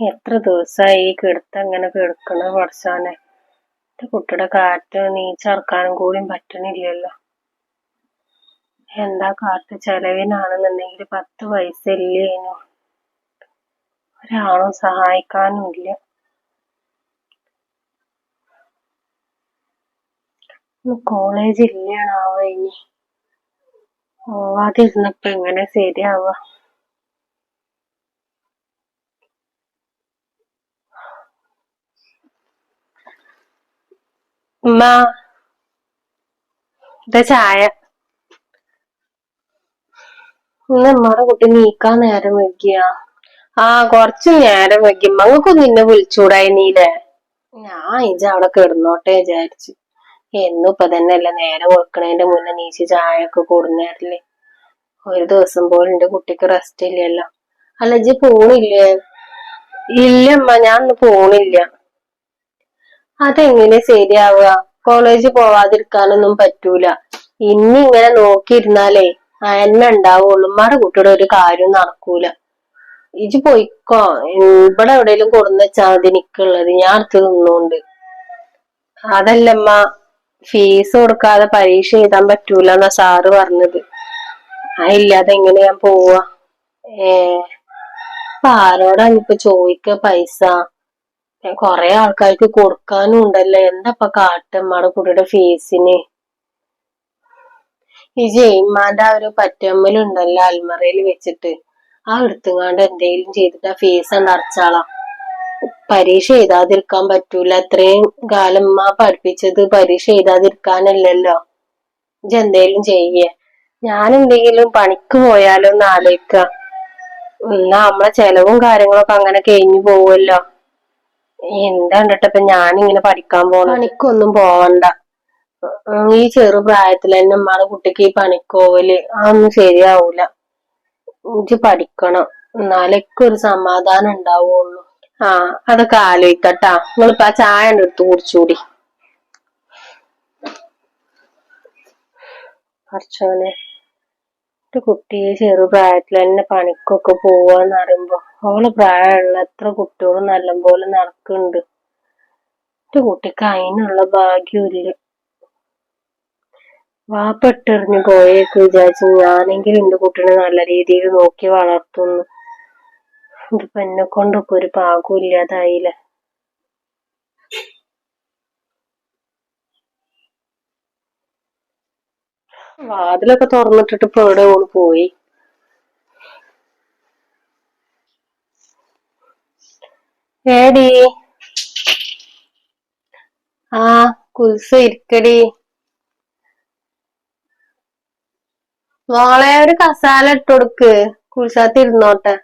എത്ര ദിവസമായി ഈ അങ്ങനെ കിടക്കണ പഠിച്ചാനെ എന്റെ കുട്ടിയുടെ കാറ്റ് നീച്ചറക്കാനും കൂടി പറ്റണില്ലല്ലോ. എന്താ കാട്ട് ചെലവിനാണെന്നുണ്ടെങ്കിൽ പത്ത് പൈസ ഇല്ലേനു ഒരാളും സഹായിക്കാനും ഇല്ല. കോളേജ് ഇല്ലാണാവോ ഇനി? പോവാതിരുന്നപ്പോ എങ്ങനെ ശരിയാവുക ഉമ്മ ഇതാ ചായ? ഇന്ന് ഉമ്മയുടെ കുട്ടി നീക്കാൻ നേരം വൈകിയ. ആ കൊറച്ച് നേരം വൈകി. മങ്ങൾക്കും നിന്നെ വിളിച്ചൂടായിനീലേ ഞാൻ ഇജ അവിടെ കിടന്നോട്ടെ വിചാരിച്ചു. എന്നും ഇപ്പൊ തന്നെ അല്ല നേരം കൊടുക്കണേന്റെ മുന്നേ നീച്ച് ചായ ഒക്കെ കൂടുന്നേരല്ലേ. ഒരു ദിവസം പോലും എന്റെ കുട്ടിക്ക് റെസ്റ്റ് ഇല്ലല്ലോ. അല്ല ഇജ്ജ് പോണില്ലേ? ഇല്ലമ്മ ഞാൻ ഇന്ന് പോണില്ല. അതെങ്ങനെ ശരിയാവുക? കോളേജിൽ പോവാതിരിക്കാനൊന്നും പറ്റൂല. ഇനി ഇങ്ങനെ നോക്കിയിരുന്നാലേ എന്നെ ഉണ്ടാവുള്ളൂ. ഉമ്മാടെ കുട്ടിയുടെ ഒരു കാര്യം നടക്കൂല. ഇജ് പോയിക്കോ. ഇവിടെ എവിടെയെങ്കിലും കൊടുന്ന വെച്ചാൽ മതി നിക്കുള്ളത് ഞാൻ അടുത്ത് നിന്നുകൊണ്ട് അതല്ലമ്മ ഫീസ് കൊടുക്കാതെ പരീക്ഷ എഴുതാൻ പറ്റൂല എന്നാ സാറ് പറഞ്ഞത്. ആ ഇല്ലാതെ എങ്ങനെ ഞാൻ പോവാ? ഏ അപ്പൊ ആരോടാ ഇപ്പൊ ചോദിക്ക പൈസ? കൊറേ ആൾക്കാർക്ക് കൊടുക്കാനും ഉണ്ടല്ലോ. എന്താ ഇപ്പൊ കാട്ടമ്മയുടെ കുട്ടിയുടെ ഫീസിന്? ഈ ജയിമാന്റെ ആ ഒരു പറ്റമ്മലുണ്ടല്ലോ അൽമറയിൽ വെച്ചിട്ട്. ആ എടുത്തുങ്ങാണ്ട് എന്തെങ്കിലും ചെയ്തിട്ട് ആ ഫീസ് ഉണ്ട് അടച്ചാളാം. പരീക്ഷ എഴുതാതിരിക്കാൻ പറ്റൂല. അത്രയും കാലം ആ പഠിപ്പിച്ചത് പരീക്ഷ എഴുതാതിരിക്കാനല്ലല്ലോ. ഇജ് എന്തേലും ചെയ്യേ. ഞാൻ എന്തെങ്കിലും പണിക്ക് പോയാലോ എന്ന് ആലോചിക്ക. നമ്മളെ ചെലവും കാര്യങ്ങളൊക്കെ അങ്ങനെ കഴിഞ്ഞു പോവുമല്ലോ എന്താ കണ്ടിട്ടപ്പൊ ഞാനിങ്ങനെ പഠിക്കാൻ പോണ പണിക്കൊന്നും പോവണ്ട. ഈ ചെറുപ്രായത്തിൽ തന്നെ ഉമ്മാടെ കുട്ടിക്ക് ഈ പണിക്കോവൽ അതൊന്നും ശരിയാവൂല. എനിക്ക് പഠിക്കണം. എന്നാലൊക്കെ ഒരു സമാധാനം ഉണ്ടാവുള്ളൂ. ആ അതൊക്കെ ആലോചിക്കട്ടാ നിങ്ങളിപ്പോ ആ ചായ എടുത്ത് കുടിച്ചൂടി. കുറച്ചോനെ ഒരു കുട്ടിയെ ചെറുപ്രായത്തിൽ തന്നെ പണിക്കൊക്കെ പോവാന്ന് പറയുമ്പോ അവൾ പ്രായമുള്ള എത്ര കുട്ടികളും നല്ലപോലെ നടക്കുന്നുണ്ട് ഒരു കുട്ടിക്ക് അതിനുള്ള ഭാഗ്യമില്ല വാപ്പെട്ടെറിഞ്ഞ് പോയേക്ക് വിചാരിച്ചു ഞാനെങ്കിലും എന്റെ കുട്ടീനെ നല്ല രീതിയിൽ നോക്കി വളർത്തുന്നു. ഇതിപ്പോ എന്നെ കൊണ്ടൊക്കെ ഒരു പാകവും ഇല്ലാതായില്ലേ? വാതിലൊക്കെ തുറന്നിട്ടിട്ട് ഇപ്പൊ എവിടെ ഓൾ പോയി? ഏടി? ആ കുൽസ ഇരിക്കടി. മോളെ ഒരു കസാല ഇട്ട് കൊടുക്ക് കുൽസാത്ത് ഇരുന്നോട്ടെ.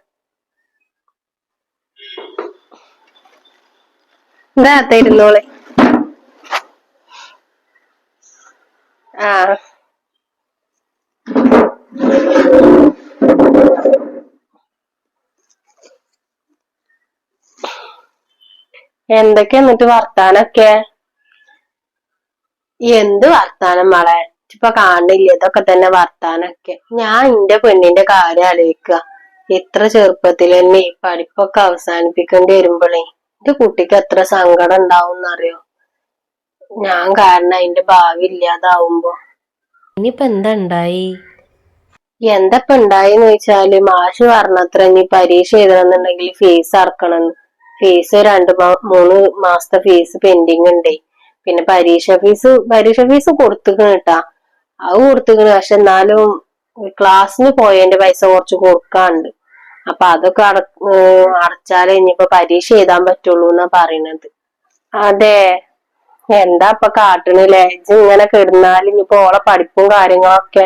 എന്താ ഇരുന്നോളെ ആ. എന്തൊക്കെ എന്നിട്ട് വർത്താനൊക്കെ? എന്ത് വർത്താനം മോളെ? ഇപ്പൊ കാണില്ല ഇതൊക്കെ തന്നെ വർത്താനൊക്കെ. ഞാൻ എന്റെ പെണ്ണിന്റെ കാര്യം ആലോചിക്കുക ഇത്ര ചെറുപ്പത്തിൽ തന്നെ ഈ പഠിപ്പൊക്കെ അവസാനിപ്പിക്കേണ്ടി വരുമ്പോഴേ എന്റെ കുട്ടിക്ക് എത്ര സങ്കടം ഉണ്ടാവും എന്നറിയോ ഞാൻ കാരണം അതിന്റെ ഭാവി ഇല്ലാതാവുമ്പോ. ഇനിയിപ്പൊ എന്താ ഉണ്ടായി എന്തപ്പ ഉണ്ടായെന്ന് വെച്ചാൽ മാഷ് പറഞ്ഞത്ര ഇനി പരീക്ഷ എഴുതണമെന്നുണ്ടെങ്കിൽ ഫീസ് അടക്കണമെന്ന് ഫീസ് രണ്ട് മൂന്ന് മാസത്തെ ഫീസ് പെൻഡിങ് ഉണ്ടേ പിന്നെ പരീക്ഷ ഫീസ് പരീക്ഷ ഫീസ് കൊടുത്തുക്കണ് കേട്ടാ അത് കൊടുത്തുക്കണ് പക്ഷെ എന്നാലും ക്ലാസ്സിന് പോയതിന്റെ പൈസ കുറച്ച് കൊടുക്കാണ്ട്. അപ്പൊ അതൊക്കെ അട അടച്ചാലേ ഇനിയിപ്പോ പരീക്ഷ എഴുതാൻ പറ്റുള്ളൂ എന്നാ പറയണത്. അതെ. എന്താ ഇപ്പൊ കാട്ടണില്ലേ? ഇജ്ജ് ഇങ്ങനെ കിടന്നാൽ ഇനിയിപ്പോ ഓളെ പഠിപ്പും കാര്യങ്ങളൊക്കെ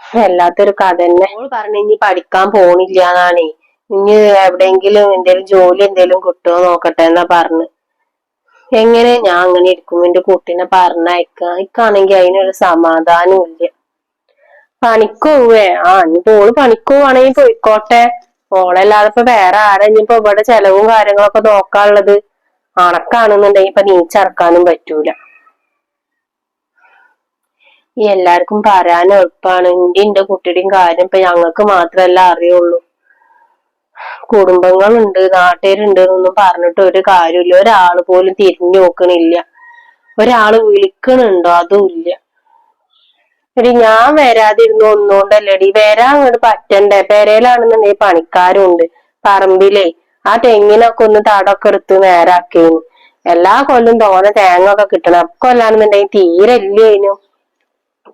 വല്ലാത്തൊരു കഥ തന്നെ. ഓൾ പറഞ്ഞു ഇനി പഠിക്കാൻ പോണില്ല എന്നാണേ ഇനി എവിടെയെങ്കിലും എന്തേലും ജോലി എന്തേലും കിട്ടുമോ നോക്കട്ടെ എന്നാ പറഞ്ഞു. എങ്ങനെ ഞാൻ അങ്ങനെ ഇരിക്കും. എന്റെ കുട്ടീനെ പറഞ്ഞയക്ക ഇക്കാണെങ്കി അതിനൊരു സമാധാനം ഇല്ല. പണിക്കോവേ. ആ ഇനിയിപ്പോ ഓൾ പണിക്കോവാണെങ്കിൽ പോയിക്കോട്ടെ. ഓളല്ലാതെ ഇപ്പൊ വേറെ ആരാ ഇനിയിപ്പോ ഇവിടെ ചെലവും കാര്യങ്ങളൊക്കെ നോക്കാനുള്ളത്? അണക്കാണെന്നുണ്ടെങ്കിൽ ഇപ്പൊ നീച്ചറക്കാനും പറ്റൂല. ഈ എല്ലാവർക്കും പറയാൻ എളുപ്പമാണ് എന്റെ എന്റെ കുട്ടിയുടെയും കാര്യം ഇപ്പൊ ഞങ്ങൾക്ക് മാത്രല്ല അറിയുള്ളൂ. കുടുംബങ്ങളുണ്ട് നാട്ടുകാരുണ്ട് എന്നൊന്നും പറഞ്ഞിട്ട് ഒരു കാര്യമില്ല. ഒരാൾ പോലും തിരിഞ്ഞു നോക്കണില്ല. ഒരാൾ വിളിക്കണുണ്ടോ? അതും ഇല്ല. എടി ഞാൻ വരാതിരുന്നു ഒന്നുകൊണ്ടല്ലടി. വരാൻ അങ്ങോട്ട് പറ്റണ്ടേ? പെരയിലാണെന്നുണ്ടെങ്കിൽ പണിക്കാരും ഉണ്ട് പറമ്പിലേ ആ തെങ്ങിനൊക്കെ ഒന്ന് തടമൊക്കെ എടുത്ത് നേരാക്കേനു എല്ലാ കൊല്ലും തോന തേങ്ങ ഒക്കെ കിട്ടണം അക്കൊല്ലാണെന്നുണ്ടെങ്കിൽ തീരെ ഇല്ലേനു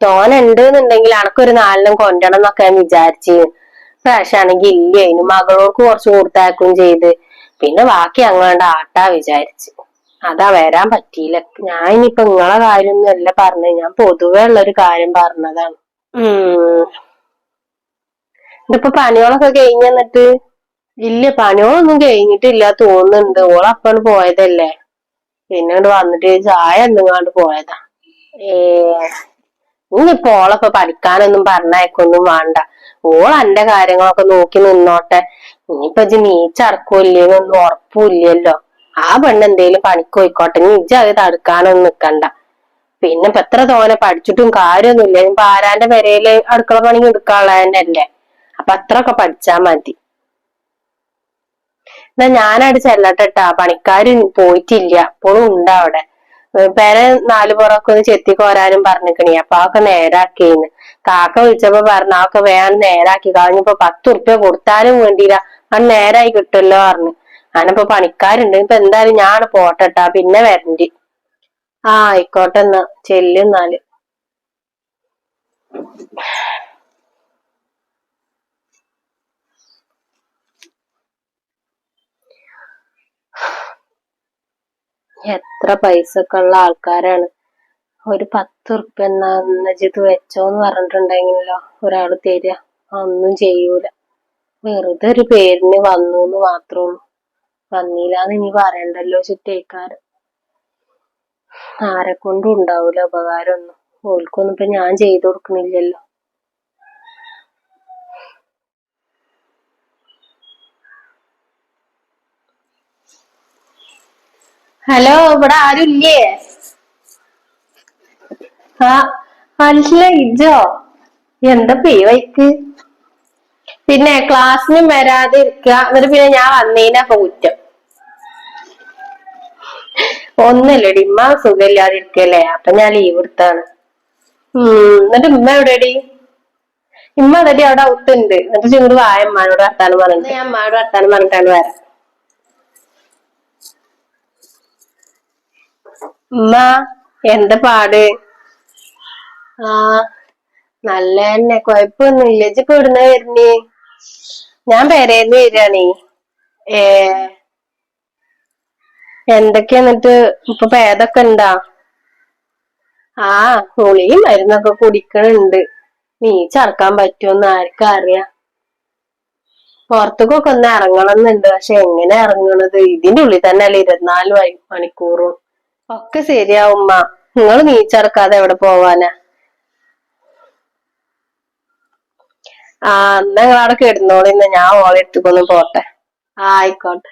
തോന ഉണ്ട് എന്നുണ്ടെങ്കിൽ അനക്കൊരു നാലിനും കൊണ്ടണം എന്നൊക്കെ ഞാൻ വിചാരിച്ചിരുന്നു പ്രാവശ്യമാണെങ്കിൽ ഇല്ലേനു മകളോർക്ക് കുറച്ച് കൊടുത്താക്കും ചെയ്ത്. പിന്നെ ബാക്കി അങ്ങോട്ട് ആട്ടാ വിചാരിച്ച്. അതാ വരാൻ പറ്റിയില്ല. ഞാൻ ഇനിയിപ്പൊ നിങ്ങളെ കാര്യമൊന്നും അല്ല പറഞ്ഞത്. ഞാൻ പൊതുവെ ഉള്ളൊരു കാര്യം പറഞ്ഞതാണ്. ഉം. ഇതിപ്പോ പണികളൊക്കെ കഴിഞ്ഞ് എന്നിട്ട് ഇല്ല പണികളൊന്നും കഴിഞ്ഞിട്ടില്ല തോന്നുന്നുണ്ട്. ഓളപ്പാണ് പോയതല്ലേ. പിന്നെ അങ്ങോട്ട് വന്നിട്ട് ചായ എന്തെങ്ങാണ്ട് പോയതാ. ഏ ഇനിയിപ്പോ ഓളപ്പൊ പഠിക്കാനൊന്നും പറഞ്ഞയക്കൊന്നും വേണ്ട. ഓൾ എന്റെ കാര്യങ്ങളൊക്കെ നോക്കി നിന്നോട്ടെ. ഇനിയിപ്പൊ ഇജ്ജ് നീച്ചടക്കൂല്ലേന്നൊന്നും ഉറപ്പില്ലല്ലോ. ആ പെണ്ണ് എന്തേലും പണിക്ക് പോയിക്കോട്ടെ. നീ ഇജ്ജ് അത് തടുക്കാനൊന്നും നിക്കണ്ട. പിന്നെ ഇപ്പൊ എത്ര തോനെ പഠിച്ചിട്ടും കാര്യമൊന്നുമില്ല. ഇപ്പൊ ആരാന്റെ പെരയിൽ അടുക്കള പണി എടുക്കാനുള്ളതന്നെ അല്ലേ. അപ്പൊ അത്രയൊക്കെ പഠിച്ചാ മതി. എന്നാ ഞാനവിടെ ചെല്ലട്ടെട്ടാ. പണിക്കാര് പോയിട്ടില്ല. ഇപ്പോഴും ഉണ്ട് അവിടെ. പെര നാലു പുറമൊക്കെ ഒന്ന് ചെത്തി കോരാനും പറഞ്ഞിക്കണേ. അപ്പൊ അതൊക്കെ നേരാക്കിന്ന്. കാക്ക വിളിച്ചപ്പോ പറഞ്ഞു അതൊക്കെ വേഗം നേരാക്കി. കളഞ്ഞിപ്പോ പത്ത് ഉറുപ്പ്യ കൊടുത്താലും വേണ്ടിയില്ല. അത് നേരായി കിട്ടുമല്ലോ പറഞ്ഞു. ഞാനിപ്പോ പണിക്കാരുണ്ട്. ഇപ്പൊ എന്തായാലും ഞാൻ പോട്ടെട്ടാ. പിന്നെ വരണ്ടി. ആ ആയിക്കോട്ടെ എന്നാ ചെല്ലുന്നാൽ എത്ര പൈസ ഒക്കെ ഉള്ള ആൾക്കാരാണ്. ഒരു പത്ത് ഉറുപ്പ്യ എന്നാ ഇത് വെച്ചോന്ന് പറഞ്ഞിട്ടുണ്ടെങ്കിലോ ഒരാൾ തരിക ഒന്നും ചെയ്യൂല. വെറുതെ ഒരു പേരിന് വന്നു എന്ന് മാത്രമേ ഉള്ളൂ. വന്നില്ലാന്ന് ഇനി പറയണ്ടല്ലോ ചുറ്റേക്കാർ ആരെ കൊണ്ടും ഉണ്ടാവൂല ഉപകാരമൊന്നും. ഓൽക്കൊന്നും ഇപ്പൊ ഞാൻ ചെയ്തു കൊടുക്കണില്ലല്ലോ. ഹലോ ഇവിടെ ആരുമില്ലേ ആ മനസ്സിലായിജോ എന്താ പേ വൈക്ക് പിന്നെ ക്ലാസ്സിനും വരാതെ ഇരിക്കുക എന്നിട്ട് പിന്നെ ഞാൻ വന്നേനാ അപ്പൊ കുറ്റം. ഒന്നല്ലടി ഇമ്മ സുഖമില്ലാതെ ഇരിക്കല്ലേ? അപ്പൊ ഞാൻ ലീവ് എടുത്താണ്. എന്നിട്ട് ഉമ്മ എവിടെടി? ഇമ്മ അതടി അവിടെ ഔത്തുണ്ട് എന്നിട്ട് ചൂട് വായ അമ്മാനോട് വർത്താനം പറഞ്ഞിട്ട്. ഞാൻ അമ്മാനോട് വർത്താനം പറഞ്ഞിട്ടാണ് വരാം. ഉമ്മ എന്താ പാട്? ആ നല്ല തന്നെ. കൊഴപ്പൊന്നുമില്ല. ഇപ്പൊ ഇവിടുന്ന് വരുന്നേ? ഞാൻ പെരേന്ന് വരികയാണേ. ഏ. എന്തൊക്കെയാ എന്നിട്ട്? ഇപ്പൊ ഭേദൊക്കെ ഉണ്ടാ? ആ ഗുളിയും മരുന്നൊക്കെ കുടിക്കണുണ്ട്. നീ ചർക്കാൻ പറ്റുമെന്ന് ആർക്കും അറിയാം. പുറത്തേക്കൊക്കെ ഒന്ന് ഇറങ്ങണം എന്നുണ്ട്. പക്ഷെ എങ്ങനെ ഇറങ്ങണത്? ഇതിന്റെ ഉള്ളിൽ തന്നെ അല്ലേ ഇരുപത്തിനാല് മണി- മണിക്കൂറും. ഒക്കെ ശരിയാവും ഉമ്മ. നിങ്ങൾ നീച്ചറക്കാതെ എവിടെ പോവാനാ? ആ എന്നാ നിങ്ങൾ അവിടെ കിടന്നോളി. ഞാൻ ഓളെ എടുത്തുക്കൊന്ന് പോട്ടെ. ആയിക്കോട്ടെ.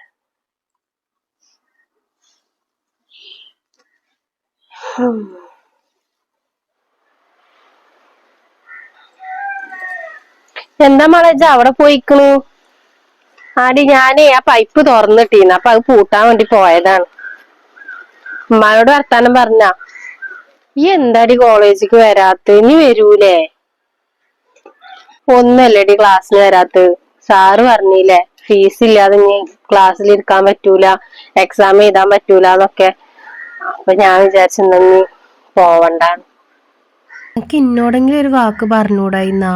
എന്താ മോളെ അവിടെ പോയിക്കണു? ആടി ഞാനേ ആ പൈപ്പ് തുറന്നിട്ടീന്ന്. അപ്പൊ അത് പൂട്ടാൻ വേണ്ടി പോയതാണ്. ഉമ്മാനോട് വർത്താനം പറഞ്ഞ ഈ എന്താടി കോളേജിക്ക് വരാത്ത? ഇനി വരൂലേ? ഒന്നല്ലടി ക്ലാസ്സിന് വരാത്ത. സാറ് പറഞ്ഞില്ലേ ഫീസ് ഇല്ലാതെ ഇനി ക്ലാസ്സിൽ ഇരിക്കാൻ പറ്റൂല എക്സാം എഴുതാൻ പറ്റൂല എന്നൊക്കെ. അപ്പൊ ഞാൻ വിചാരിച്ചു നീ പോവണ്ടാന്ന്. എനിക്ക് ഇന്നോടെങ്കിലും ഒരു വാക്ക് പറഞ്ഞൂടായിന്നാ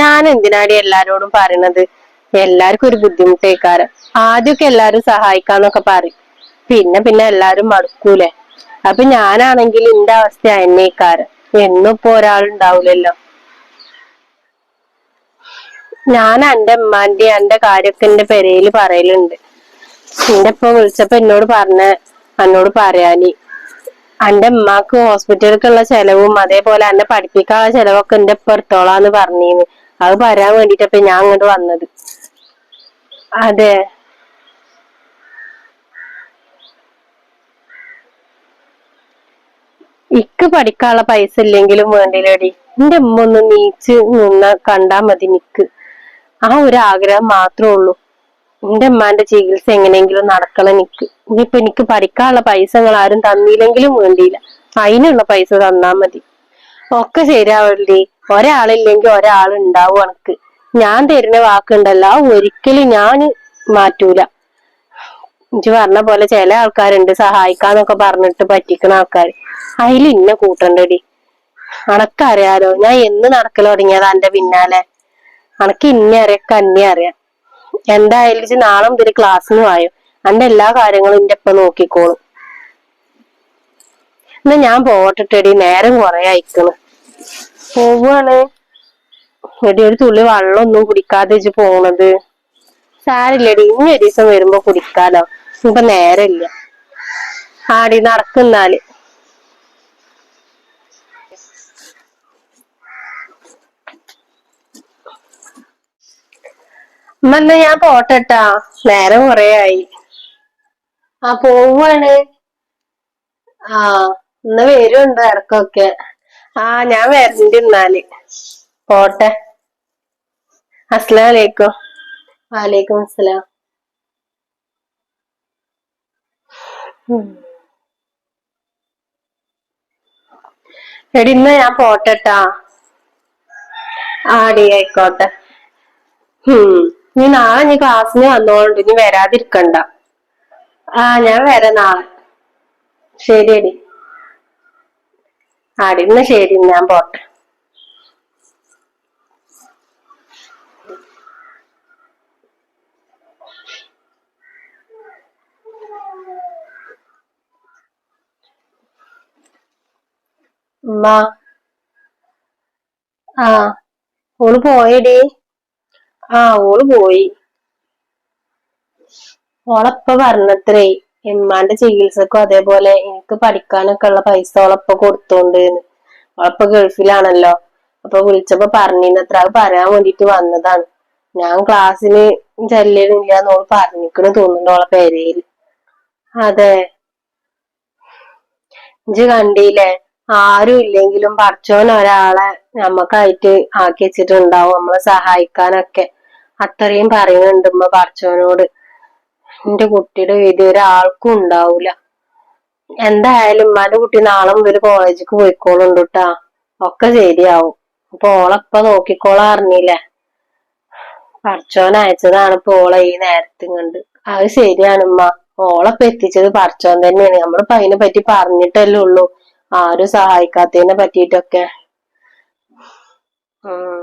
ഞാൻ എന്തിനാടി എല്ലാരോടും പറയണത്? എല്ലാവർക്കും ഒരു ബുദ്ധിമുട്ടേക്കാരം. ആദ്യമൊക്കെ എല്ലാരും സഹായിക്കാന്നൊക്കെ പറയും. പിന്നെ പിന്നെ എല്ലാരും മടുക്കൂലേ. അപ്പൊ ഞാനാണെങ്കിൽ എന്റെ അവസ്ഥ എന്നേക്കാര് എന്നും ഇപ്പൊ ഒരാളുണ്ടാവൂലല്ലോ. ഞാൻ എന്റെ ഉമ്മാന്റെ എന്റെ കാര്യമൊക്കെ എന്റെ പെരയിൽ പറയലുണ്ട്. എന്റെ ഇപ്പൊ വിളിച്ചപ്പോ എന്നോട് പറഞ്ഞ എന്നോട് പറയാനി. എന്റെ ഉമ്മാക്ക് ഹോസ്പിറ്റലിലേക്കുള്ള ചെലവും അതേപോലെ എന്നെ പഠിപ്പിക്കാനുള്ള ചെലവൊക്കെ എന്റെ ഇപ്പൊ എടുത്തോളാന്ന് അത് പറയാൻ വേണ്ടിട്ടപ്പൊ ഞാൻ അങ്ങോട്ട് വന്നത്. അതെ. ഇക്ക് പഠിക്കാനുള്ള പൈസ ഇല്ലെങ്കിലും വേണ്ടില്ലടി. എന്റെ ഉമ്മ ഒന്ന് നീച്ച് നിന്ന കണ്ടാ മതി നിക്ക്. ആ ഒരു ആഗ്രഹം മാത്രമേ ഉള്ളൂ. എന്റെ അമ്മാന്റെ ചികിത്സ എങ്ങനെയെങ്കിലും നടക്കണം എനിക്ക് ഇനിയിപ്പൊ എനിക്ക് പഠിക്കാനുള്ള പൈസ നിങ്ങൾ ആരും തന്നില്ലെങ്കിലും വേണ്ടിയില്ല. അതിനുള്ള പൈസ തന്നാ മതി. ഒക്കെ ശരിയാവല്ലേ ഒരാളില്ലെങ്കിൽ ഒരാൾ ഉണ്ടാവും എനിക്ക് ഞാൻ തരുന്ന വാക്കുണ്ടല്ലോ ഒരിക്കലും ഞാൻ മാറ്റൂല. ഇജ്ജ് പറഞ്ഞ പോലെ ചില ആൾക്കാരുണ്ട് സഹായിക്കാന്നൊക്കെ പറഞ്ഞിട്ട് പറ്റിക്കണ ആൾക്കാർ അതിൽ ഇന്നെ കൂട്ടണ്ടടി. അനക്കറിയാലോ ഞാൻ എന്ന് നടക്കൽ തുടങ്ങിയതാ എന്റെ പിന്നാലെ. അനക്ക് ഇന്നെ അറിയാം കന്നെ അറിയാം. എന്തായാലും നാളെ മുതൽ ക്ലാസ്സിന് വായോ. അന്റെ എല്ലാ കാര്യങ്ങളും എന്റെ ഒപ്പം നോക്കിക്കോളും. എന്നാ ഞാൻ പോട്ടിട്ടടി നേരം കൊറേ അയക്കണ് പോവാണ്. എടി ഒരു തുള്ളി വെള്ളമൊന്നും കുടിക്കാതെ വെച്ച് പോണത്. സാരില്ലടി ഇനി ഒരു ദിവസം വരുമ്പോ കുടിക്കാലോ. ഇപ്പൊ നേരമില്ല. ആടി നടക്കുന്നാൽ എന്നാ ഞാൻ പോട്ടെട്ടാ. നേരം കൊറേ ആയി. ആ പോവാണ്. ആ ഇന്ന് വരുണ്ട് ഇറക്കൊക്കെ ആ ഞാൻ വരണ്ട് എന്നാൽ പോട്ടെ. അസ്സലാമലൈക്കും. വാലേക്കും അസ്സലാം. എടി ഇന്ന് ഞാൻ പോട്ടെട്ടാ. ആടി ആയിക്കോട്ടെ. ഹും നീ നാളെ നീ ക്ലാസ്സിന് വന്നോണ്ട് നീ വരാതിരിക്കണ്ട. ആ ഞാൻ വരാം നാളെ. ശരിയടി. ആടി എന്നാ ശരി ഞാൻ പോട്ടെ. ആ ഓൾ പോയടി. ആ ഓൾ പോയി. ഓളപ്പ പറഞ്ഞത്രേ എമ്മാന്റെ ചികിത്സക്കും അതേപോലെ എനിക്ക് പഠിക്കാനൊക്കെ ഉള്ള പൈസ ഓളപ്പ കൊടുത്തോണ്ട് ഓളപ്പ ഗൾഫിലാണല്ലോ. അപ്പൊ വിളിച്ചപ്പോ പറഞ്ഞിരുന്നത്ര അത് പറയാൻ വേണ്ടിട്ട് വന്നതാണ്. ഞാൻ ക്ലാസ്സിന് ചെല്ലണില്ല എന്നോട് പറഞ്ഞിക്കണ് തോന്നുന്നുണ്ട് ഓളെ പേരയിൽ അതെ. ഇജ്ജ് കണ്ടില്ലേ? ആരും ഇല്ലെങ്കിലും പഠിച്ചോൻ ഒരാളെ നമ്മക്കായിട്ട് ആക്കി വെച്ചിട്ടുണ്ടാവും. നമ്മളെ സഹായിക്കാനൊക്കെ. അത്രയും പറയുന്നുണ്ട് ഉമ്മ പറച്ചവനോട്. എന്റെ കുട്ടിയുടെ വിധി ഒരാൾക്കും ഉണ്ടാവൂല. എന്തായാലും ഉമ്മാന്റെ കുട്ടി നാളെ മുതൽ കോളേജിക്ക് പോയിക്കോളുണ്ട് കേട്ടാ ഒക്കെ ശരിയാവും. അപ്പൊ ഓളപ്പ നോക്കിക്കോളാ അറിഞ്ഞില്ലേ? പറച്ചോൻ അയച്ചതാണ് ഇപ്പൊ ഓളെ ഈ നേരത്തെ കണ്ട് അത് ശരിയാണ് ഉമ്മ. ഓളപ്പ എത്തിച്ചത് പറച്ചോൻ തന്നെയാണ്. നമ്മളിപ്പോ അതിനെ പറ്റി പറഞ്ഞിട്ടല്ലേ ഉള്ളൂ. ആരും സഹായിക്കാത്തതിനെ പറ്റിയിട്ടൊക്കെ. ഉം.